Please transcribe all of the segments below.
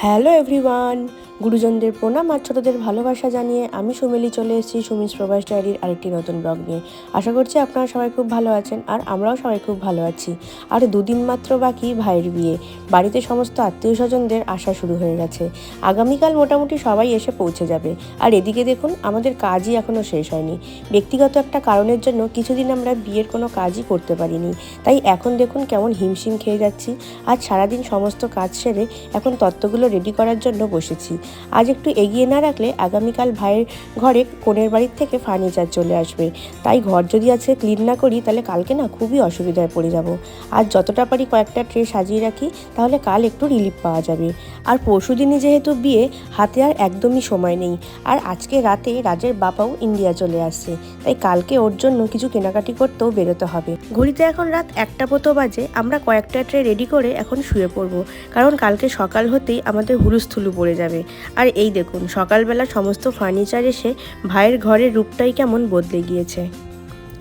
Hello everyone গুরুজনদের প্রণাম আর ছোটদের ভালোবাসা জানিয়ে আমি সুমেলি চলে এসেছি সুমিস প্রবাস ডায়েরির আরেকটি নতুন ব্লগ নিয়ে। আশা করছি আপনারা সবাই খুব ভালো আছেন আর আমরাও সবাই খুব ভালো আছি। আর দুদিন মাত্র বাকি ভাইয়ের বিয়ে। বাড়িতে সমস্ত আত্মীয় স্বজনদের আসা শুরু হয়ে গেছে। আগামীকাল মোটামুটি সবাই এসে পৌঁছে যাবে। আর এদিকে দেখুন, আমাদের কাজই এখনও শেষ হয়নি। ব্যক্তিগত একটা কারণের জন্য কিছুদিন আমরা বিয়ের কোনো কাজই করতে পারিনি। তাই এখন দেখুন কেমন হিমশিম খেয়ে যাচ্ছি। আজ সারাদিন সমস্ত কাজ সেরে এখন তত্ত্বগুলো রেডি করার জন্য বসেছি। আজ একটু এগিয়ে না রাখলে আগামীকাল ভাইয়ের ঘরে কোণের বাড়ির থেকে ফার্নিচার চলে আসবে। তাই ঘর যদি আজকে ক্লিন না করি, তাহলে কালকে না খুবই অসুবিধায় পড়ে যাব। আজ যতটা পারি কয়েকটা ট্রে সাজিয়ে রাখি, তাহলে কাল একটু রিলিফ পাওয়া যাবে। আর পরশু দিনই যেহেতু বিয়ে, হাতে আর একদমই সময় নেই। আর আজকে রাতে রাজের বাবাও ইন্ডিয়া চলে আসছে। তাই কালকে ওর জন্য কিছু কেনাকাটি করতেও বেরোতে হবে। ঘড়িতে এখন রাত একটা মতো বাজে, আমরা কয়েকটা ট্রে রেডি করে এখন শুয়ে পড়ব। কারণ কালকে সকাল হতেই আমাদের হুলুস্থুলু পড়ে যাবে। আর এই দেখুন সকালবেলা সমস্ত ফার্নিচার এসে ভাইয়ের ঘরের রূপটাই কেমন বদলে গিয়েছে।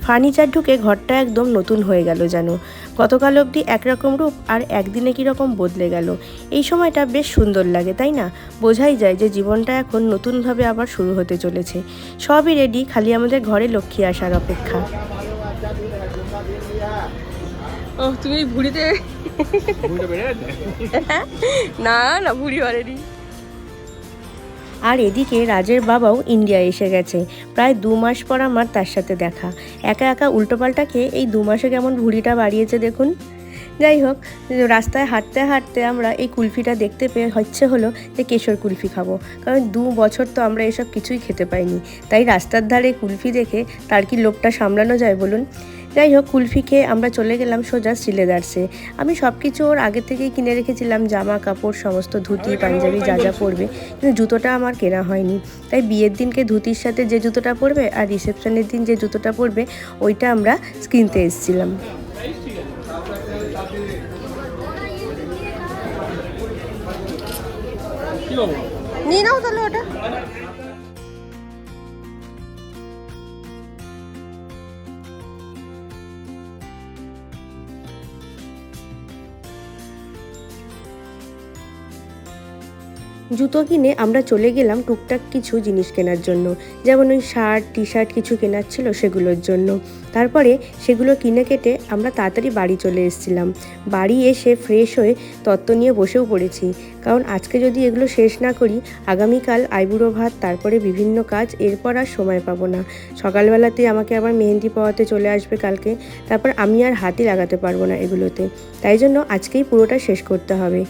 ফার্নিচার ঢুকে ঘরটা একদম নতুন হয়ে গেল যেন। গতকাল অবধি একরকম রূপ আর একদিনে কীরকম বদলে গেল। এই সময়টা বেশ সুন্দর লাগে তাই না? বোঝাই যায় যে জীবনটা এখন নতুনভাবে আবার শুরু হতে চলেছে। সবই রেডি খালি আমাদের ঘরে লক্ষ্মী আসার অপেক্ষা। ও তুমি ভুড়িতে না না ভুড়ি বাড়েনি আর এদিকে রাজের বাবাও ইন্ডিয়া এসে গেছে। প্রায় দু মাস পর আমার তার সাথে দেখা। একা একা উল্টোপাল্টা খেয়ে এই দু মাসে কেমন ভুঁড়িটা বাড়িয়েছে দেখুন। যাই হোক, রাস্তায় হাঁটতে হাঁটতে আমরা এই কুলফিটা দেখতে পেয়ে হচ্ছে হলো যে কেশর কুলফি খাব। কারণ দু বছর তো আমরা এসব কিছুই খেতে পাইনি। তাই রাস্তার ধারে কুলফি দেখে তার কি লোকটা সামলানো যায় বলুন? যাই হোক কুলফি খেয়ে আমরা চলে গেলাম সোজা সিলেদার্সে। আমি সব কিছু ওর আগে থেকেই কিনে রেখেছিলাম জামা কাপড় সমস্ত ধুতি পাঞ্জাবি যা যা পরবে। কিন্তু জুতোটা আমার কেনা হয়নি। তাই বিয়ের দিনকে ধুতির সাথে যে জুতোটা পরবে আর রিসেপশনের দিন যে জুতোটা পরবে ওইটা আমরা কিনতে এসেছিলাম। নিয়ে নাও তাহলে ওটা। জুতো কিনে আমরা চলে গেলাম টুকটাক কিছু জিনিস কেনার জন্য। যেমন ওই শার্ট টি শার্ট কিছু কেনার ছিল সেগুলোর জন্য। তারপরে সেগুলো কিনে কেটে আমরা তাড়াতাড়ি বাড়ি চলে এসেছিলাম। বাড়ি এসে ফ্রেশ হয়ে তত্ত্ব নিয়ে বসেও পড়েছি। কারণ আজকে যদি এগুলো শেষ না করি, আগামীকাল আইবুড়ো ভাত, তারপরে বিভিন্ন কাজ, এরপর আর সময় পাবো না। সকালবেলাতে আমাকে আবার মেহেন্দি পাওয়াতে চলে আসবে কালকে। তারপর আমি আর হাতই লাগাতে পারব না এগুলোতে। তাই জন্য আজকেই পুরোটা শেষ করতে হবে।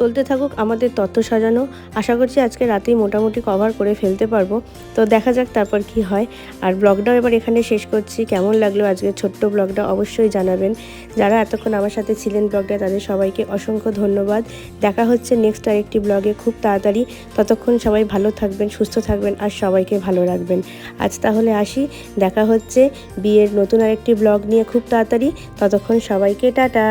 চলতে থাকুক, আমাদের তথ্য সাজানো। আশা করছি আজকে রাতেই মোটামুটি কভার করে ফেলতে পারব। তো দেখা যাক তারপর কি হয়। আর ব্লগটাও এবার এখানে শেষ করছি। কেমন লাগল আজকের ছোট্ট ব্লগটা অবশ্যই জানাবেন। যারা এতক্ষণ আমার সাথে ছিলেন ব্লগটা তাদের সবাইকে অসংখ্য ধন্যবাদ। দেখা হচ্ছে নেক্সট আরেকটি ব্লগে খুব তাড়াতাড়ি। ততক্ষণ সবাই ভালো থাকবেন, সুস্থ থাকবেন, আর সবাইকে ভালো রাখবেন। আজ তাহলে আসি। দেখা হচ্ছে বিয়ের নতুন আরেকটি ব্লগ নিয়ে খুব তাড়াতাড়ি। ততক্ষণ সবাইকে টাটা।